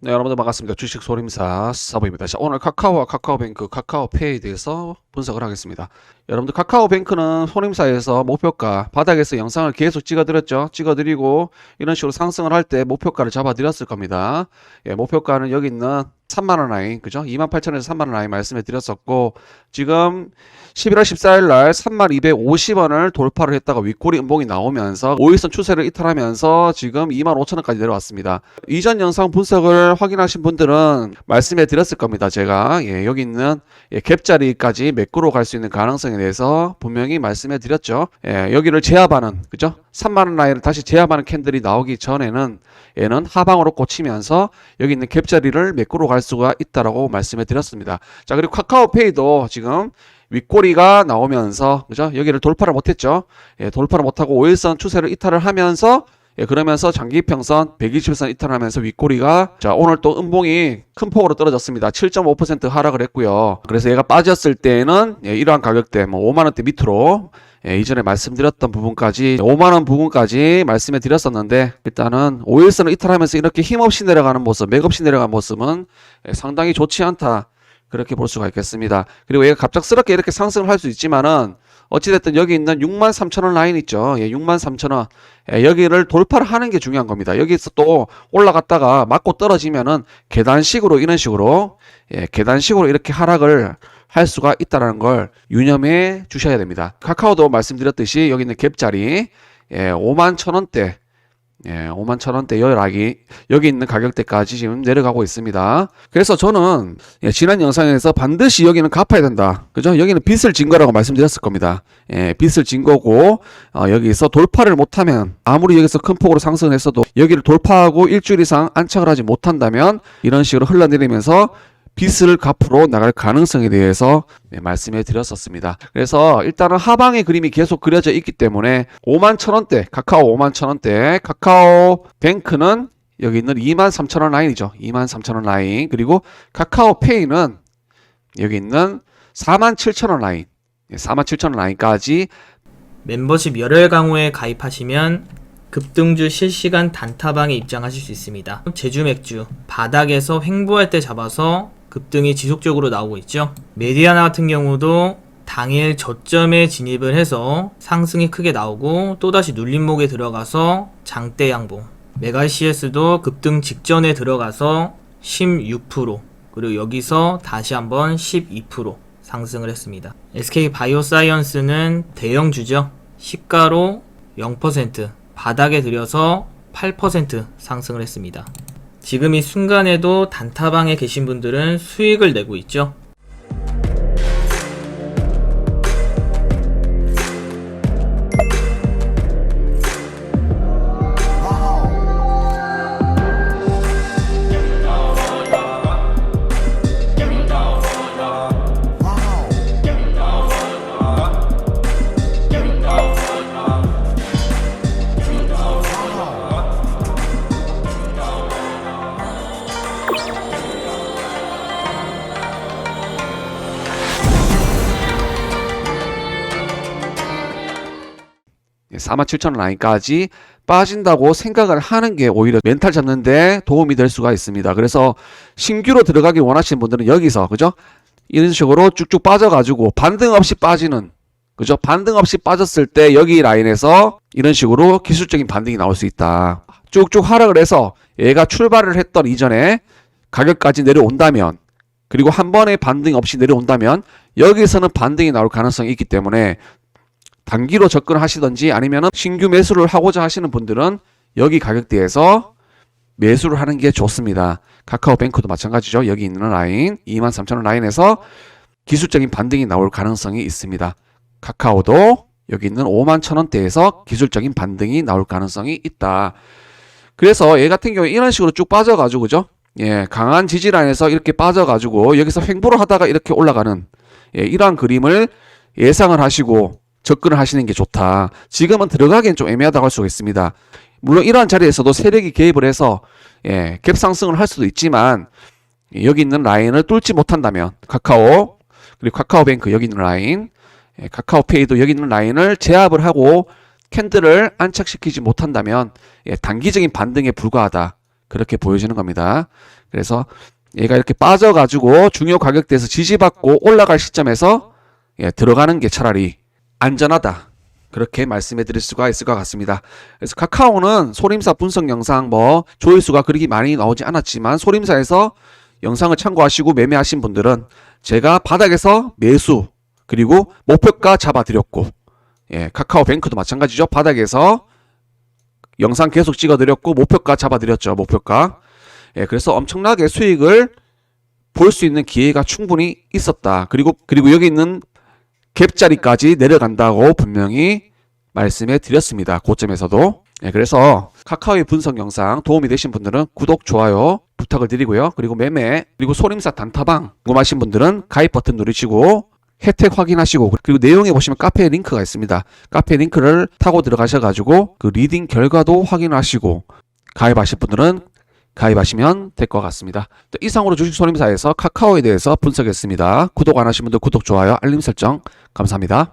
네, 여러분들 반갑습니다. 주식 소림사 사부입니다. 자, 오늘 카카오와 카카오뱅크, 카카오페이에 대해서 분석을 하겠습니다. 여러분들 카카오뱅크는 소림사에서 목표가 바닥에서 영상을 계속 찍어드렸죠. 찍어드리고 이런 식으로 상승을 할 때 목표가를 잡아드렸을 겁니다. 예, 목표가는 여기 있는 3만원 라인, 그죠? 28,000원에서 3만원 라인 말씀해 드렸었고 지금 11월 14일 날 3250원을 돌파를 했다가 윗꼬리 음봉이 나오면서 5일선 추세를 이탈하면서 지금 25,000원까지 내려왔습니다. 이전 영상 분석을 확인하신 분들은 말씀해 드렸을 겁니다. 제가 예, 여기 있는 예, 갭자리까지 매꾸로 갈 수 있는 가능성에 대해서 분명히 말씀해 드렸죠. 예, 여기를 제압하는 그죠? 3만 원 라인을 다시 제압하는 캔들이 나오기 전에는 얘는 하방으로 꽂히면서 여기 있는 갭자리를 매꾸로 갈 수가 있다라고 말씀해 드렸습니다. 자, 그리고 카카오페이도 지금 윗꼬리가 나오면서 그죠? 여기를 돌파를 못했죠. 예, 돌파를 못하고 5일선 추세를 이탈을 하면서 예, 그러면서 장기 평선 120선 이탈하면서 윗꼬리가 자 오늘 또 음봉이 큰 폭으로 떨어졌습니다. 7.5% 하락을 했고요. 그래서 얘가 빠졌을 때는 예, 이러한 가격대 뭐 5만 원대 밑으로 예, 이전에 말씀드렸던 부분까지 5만 원 부분까지 말씀해 드렸었는데 일단은 5일선을 이탈하면서 이렇게 힘없이 내려가는 모습, 맥없이 내려가는 모습은 예, 상당히 좋지 않다. 그렇게 볼 수가 있겠습니다. 그리고 얘가 갑작스럽게 이렇게 상승을 할 수 있지만은 어찌됐든 여기 있는 6만 3천 원 라인 있죠. 예, 6만 3천 원. 예, 여기를 돌파를 하는 게 중요한 겁니다. 여기서 또 올라갔다가 맞고 떨어지면은 계단식으로 이런 식으로 예, 계단식으로 이렇게 하락을 할 수가 있다는 걸 유념해 주셔야 됩니다. 카카오도 말씀드렸듯이 여기 있는 갭자리 예, 5만 천 원대 예, 5만 천 원대 여락이 여기 있는 가격대까지 지금 내려가고 있습니다. 그래서 저는 예, 지난 영상에서 반드시 여기는 갚아야 된다. 그죠? 여기는 빚을 진 거라고 말씀드렸을 겁니다. 예, 빚을 진 거고 어, 여기서 돌파를 못하면 아무리 여기서 큰 폭으로 상승을 했어도 여기를 돌파하고 일주일 이상 안착을 하지 못한다면 이런 식으로 흘러내리면서 빚을 갚으로 나갈 가능성에 대해서 네, 말씀해 드렸었습니다. 그래서 일단은 하방의 그림이 계속 그려져 있기 때문에 5만 천 원대, 카카오 5만 천 원대, 카카오 뱅크는 여기 있는 2만 3천 원 라인이죠. 2만 3천 원 라인. 그리고 카카오페이는 여기 있는 4만 7천 원 라인. 4만 7천 원 라인까지 멤버십 열혈 강호에 가입하시면 급등주 실시간 단타방에 입장하실 수 있습니다. 제주 맥주 바닥에서 횡보할 때 잡아서 급등이 지속적으로 나오고 있죠. 메디아나 같은 경우도 당일 저점에 진입을 해서 상승이 크게 나오고 또다시 눌림목에 들어가서 장대 양봉. 메가 CS도 급등 직전에 들어가서 16% 그리고 여기서 다시 한번 12% 상승을 했습니다. SK 바이오사이언스는 대형주죠. 시가로 0% 바닥에 들여서 8% 상승을 했습니다. 지금 이 순간에도 단타방에 계신 분들은 수익을 내고 있죠. 예, 4만 7천 원 라인까지 빠진다고 생각을 하는 게 오히려 멘탈 잡는데 도움이 될 수가 있습니다. 그래서 신규로 들어가기 원하시는 분들은 여기서 그죠? 이런 식으로 쭉쭉 빠져가지고 반등 없이 빠지는 그죠? 반등 없이 빠졌을 때 여기 라인에서 이런 식으로 기술적인 반등이 나올 수 있다. 쭉쭉 하락을 해서 얘가 출발을 했던 이전에 가격까지 내려온다면 그리고 한 번에 반등이 없이 내려온다면 여기서는 반등이 나올 가능성이 있기 때문에 단기로 접근하시든지 아니면 신규 매수를 하고자 하시는 분들은 여기 가격대에서 매수를 하는 게 좋습니다. 카카오뱅크도 마찬가지죠. 여기 있는 라인 23,000원 라인에서 기술적인 반등이 나올 가능성이 있습니다. 카카오도 여기 있는 5만 천 원대에서 기술적인 반등이 나올 가능성이 있다. 그래서 얘 같은 경우에 이런 식으로 쭉 빠져가지고 그죠? 예, 강한 지지라인에서 이렇게 빠져가지고 여기서 횡보를 하다가 이렇게 올라가는 예, 이러한 그림을 예상을 하시고 접근을 하시는 게 좋다. 지금은 들어가기엔 좀 애매하다고 할 수가 있습니다. 물론 이러한 자리에서도 세력이 개입을 해서 예, 갭 상승을 할 수도 있지만 예, 여기 있는 라인을 뚫지 못한다면 카카오 그리고 카카오뱅크 여기 있는 라인 예, 카카오페이도 여기 있는 라인을 제압을 하고 캔들을 안착시키지 못한다면 예, 단기적인 반등에 불과하다. 그렇게 보여지는 겁니다. 그래서 얘가 이렇게 빠져가지고 중요 가격대에서 지지받고 올라갈 시점에서 예, 들어가는 게 차라리 안전하다. 그렇게 말씀해 드릴 수가 있을 것 같습니다. 그래서 카카오는 소림사 분석 영상 뭐 조회수가 그렇게 많이 나오지 않았지만 소림사에서 영상을 참고하시고 매매하신 분들은 제가 바닥에서 매수 그리고 목표가 잡아드렸고 예, 카카오뱅크도 마찬가지죠. 바닥에서 영상 계속 찍어드렸고 목표가 잡아드렸죠. 목표가 예, 그래서 엄청나게 수익을 볼 수 있는 기회가 충분히 있었다. 그리고 그리고 여기 있는 갭자리까지 내려간다고 분명히 말씀해 드렸습니다. 고점에서도. 예, 그래서 카카오의 분석 영상 도움이 되신 분들은 구독, 좋아요 부탁을 드리고요. 그리고 매매, 그리고 소림사 단타방 궁금하신 분들은 가입 버튼 누르시고 혜택 확인하시고 그리고 내용에 보시면 카페 링크가 있습니다. 카페 링크를 타고 들어가셔가지고 그 리딩 결과도 확인하시고 가입하실 분들은 가입하시면 될 것 같습니다. 자, 이상으로 주식소림사에서 카카오에 대해서 분석했습니다. 구독 안 하신 분들 구독, 좋아요, 알림 설정 감사합니다.